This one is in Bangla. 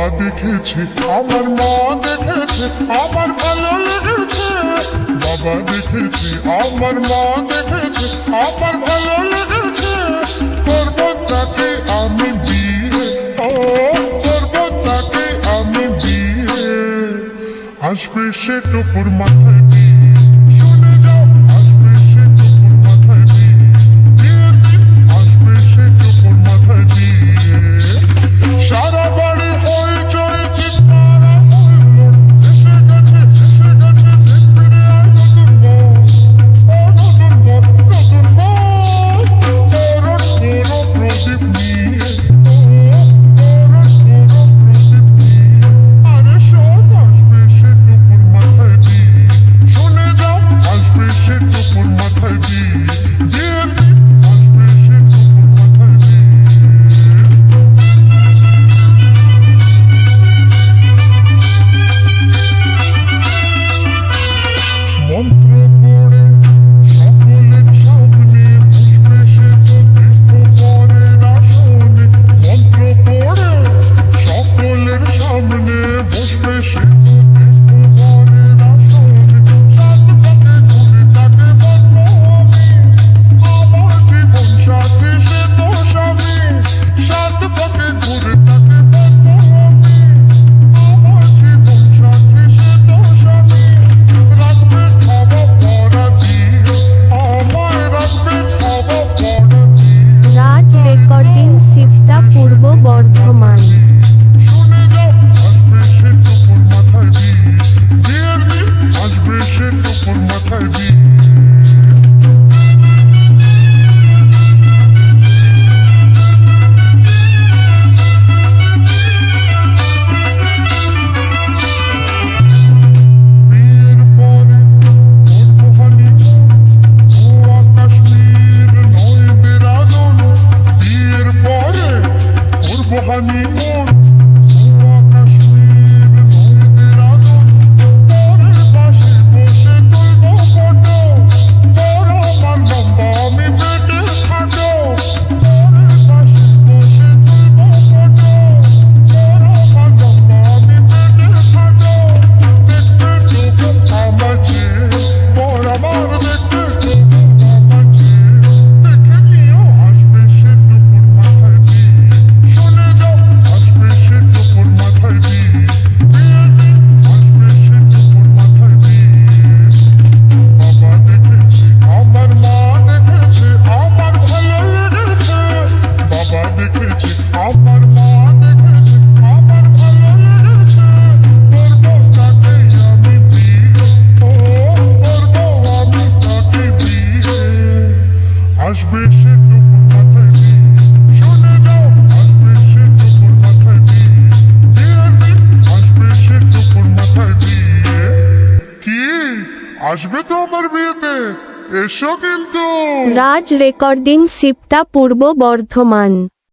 বাবা দেখেছে, আমার মা দেখেছে, আমার ভালো লেগেছে। বাবা দেখেছে, আমার মা দেখেছে, আমার ভালো লেগেছে। করব আমি বিয়ে ও করব আমি বিয়ে আসবে সে টুকুর মাথায় আসবে তো আমার বিয়েতে? এসো কিন্তু। রাজ রেকর্ডিং সিপটা পূর্ব বর্ধমান।